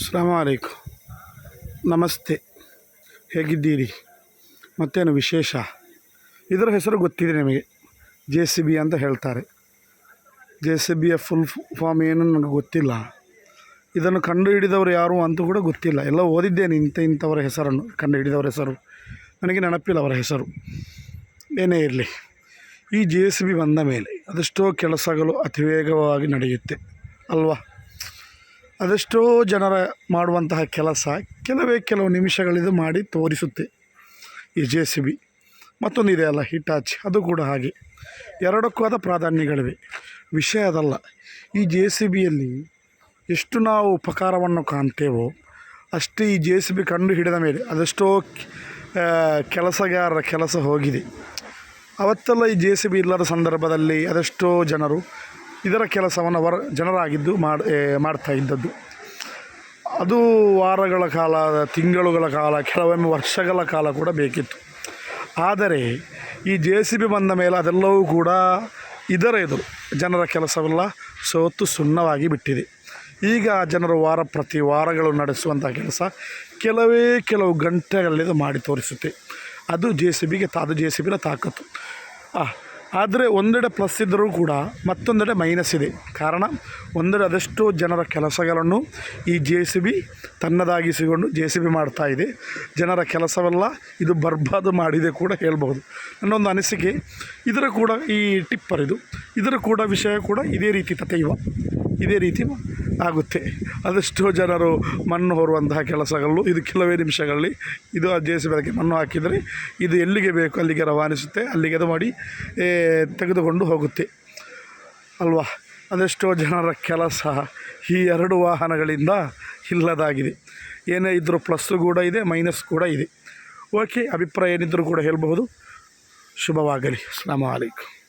ಸಲಾಮ ಅಲೈಕು ನಮಸ್ತೆ. ಹೇಗಿದ್ದೀರಿ? ಮತ್ತೇನು ವಿಶೇಷ? ಇದರ ಹೆಸರು ಗೊತ್ತಿದೆ ನಿಮಗೆ. ಜೆ ಸಿ ಬಿ ಅಂತ ಹೇಳ್ತಾರೆ. ಜೆ ಸಿ ಬಿಯ ಫುಲ್ ಫಾರ್ಮ್ ಏನು ನನಗೆ ಗೊತ್ತಿಲ್ಲ. ಇದನ್ನು ಕಂಡುಹಿಡಿದವರು ಯಾರು ಅಂತ ಕೂಡ ಗೊತ್ತಿಲ್ಲ. ಎಲ್ಲ ಓದಿದ್ದೇನೆ ಇಂಥ ಇಂಥವರ ಹೆಸರನ್ನು, ಕಂಡುಹಿಡಿದವರ ಹೆಸರು. ನನಗೆ ನೆನಪಿಲ್ಲ ಅವರ ಹೆಸರು. ಏನೇ ಇರಲಿ. ಈ ಜೆ ಸಿ ಬಿ ಬಂದ ಮೇಲೆ ಅದೆಷ್ಟೋ ಕೆಲಸಗಳು ಅತಿ ವೇಗವಾಗಿ ನಡೆಯುತ್ತೆ. ಅಲ್ವಾ? ಅದೆಷ್ಟೋ ಜನರ ಮಾಡುವಂತಹ ಕೆಲಸ ಕೆಲವೇ ಕೆಲವು ನಿಮಿಷಗಳಿದು ಮಾಡಿ ತೋರಿಸುತ್ತೆ. ಈ ಜೆ ಸಿ ಬಿ ಮತ್ತೊಂದು ಇದೆ ಅಲ್ಲ, ಹಿಟಾಚ್. ಅದು ಕೂಡ ಹಾಗೆ. ಎರಡಕ್ಕೂ ಆದ ಪ್ರಾಧಾನ್ಯಗಳಿವೆ. ವಿಷಯ ಅದಲ್ಲ. ಈ ಜೆ ಸಿ ಬಿಯಲ್ಲಿ ಎಷ್ಟು ನಾವು ಉಪಕಾರವನ್ನು ಕಾಣ್ತೇವೋ, ಅಷ್ಟೇ ಈ ಜೆ ಸಿ ಬಿ ಕಂಡು ಹಿಡಿದ ಮೇಲೆ ಅದೆಷ್ಟೋ ಕೆಲಸಗಾರರ ಕೆಲಸ ಹೋಗಿದೆ. ಅವತ್ತೆಲ್ಲ ಈ ಜೆ ಸಿ ಬಿ ಇಲ್ಲದ ಸಂದರ್ಭದಲ್ಲಿ ಅದೆಷ್ಟೋ ಜನರು ಇದರ ಕೆಲಸವನ್ನು ವರ ಜನರಾಗಿದ್ದು ಮಾಡಿ ಮಾಡ್ತಾ ಇದ್ದದ್ದು. ಅದು ವಾರಗಳ ಕಾಲ ತಿಂಗಳುಗಳ ಕಾಲ ಕೆಲವೊಮ್ಮೆ ವರ್ಷಗಳ ಕಾಲ ಕೂಡ ಬೇಕಿತ್ತು. ಆದರೆ ಈ ಜೆ ಸಿ ಬಿ ಬಂದ ಮೇಲೆ ಅದೆಲ್ಲವೂ ಕೂಡ ಇದರ ಎದುರು ಜನರ ಕೆಲಸವೆಲ್ಲ ಸೋತು ಸುಣ್ಣವಾಗಿ ಬಿಟ್ಟಿದೆ. ಈಗ ಜನರು ವಾರ ಪ್ರತಿ ವಾರಗಳು ನಡೆಸುವಂಥ ಕೆಲಸ ಕೆಲವೇ ಕೆಲವು ಗಂಟೆಗಳಲ್ಲಿ ಮಾಡಿ ತೋರಿಸುತ್ತೆ. ಅದು ಜೆ ಸಿ ಬಿಗೆ ಅದು ಜೆ ಸಿ ಬಿನ ತಾಕತ್ತು. ಆ, ಆದರೆ ಒಂದೆಡೆ ಪ್ಲಸ್ ಇದ್ದರೂ ಕೂಡ ಮತ್ತೊಂದೆಡೆ ಮೈನಸ್ ಇದೆ. ಕಾರಣ ಒಂದೆಡೆ ಅದೆಷ್ಟೋ ಜನರ ಕೆಲಸಗಳನ್ನು ಈ ಜೆ ಸಿ ಬಿ ತನ್ನದಾಗಿಸಿಕೊಂಡು ಜೆ ಸಿ ಬಿ ಮಾಡ್ತಾ ಇದೆ. ಜನರ ಕೆಲಸವೆಲ್ಲ, ಇದು ಬರ್ಬಾದು ಮಾಡಿದೆ ಕೂಡ ಹೇಳ್ಬೋದು ನನ್ನೊಂದು ಅನಿಸಿಕೆ, ಇದರ ಕೂಡ ಈ ಟಿಪ್ಪರ್ ಇದು. ಇದರ ಕೂಡ ವಿಷಯ ಕೂಡ ಇದೇ ರೀತಿ ತಥೈವ ಇದೇ ರೀತಿ ಆಗುತ್ತೆ. ಅದೆಷ್ಟೋ ಜನರು ಮಣ್ಣು ಹೊರುವಂತಹ ಕೆಲಸಗಳು. ಇದು ಕೆಲವೇ ನಿಮಿಷಗಳಲ್ಲಿ ಇದು ಆ ಜೆ ಸಿ ಅದಕ್ಕೆ ಮಣ್ಣು ಹಾಕಿದರೆ ಇದು ಎಲ್ಲಿಗೆ ಬೇಕು, ಅಲ್ಲಿಗೆ ರವಾನಿಸುತ್ತೆ, ಅಲ್ಲಿಗೆ ಅದು ಮಾಡಿ ತೆಗೆದುಕೊಂಡು ಹೋಗುತ್ತೆ. ಅಲ್ವಾ? ಅದೆಷ್ಟೋ ಜನರ ಕೆಲಸ ಈ ಎರಡು ವಾಹನಗಳಿಂದ ಇಲ್ಲದಾಗಿದೆ. ಏನೇ ಇದ್ದರೂ ಪ್ಲಸ್ ಕೂಡ ಇದೆ ಮೈನಸ್ ಕೂಡ ಇದೆ. ಓಕೆ ಅಭಿಪ್ರಾಯ ಏನಿದ್ದರೂ ಕೂಡ ಹೇಳಬಹುದು. ಶುಭವಾಗಲಿ. ಅಸ್ಲಾಂ ಅಲೈಕು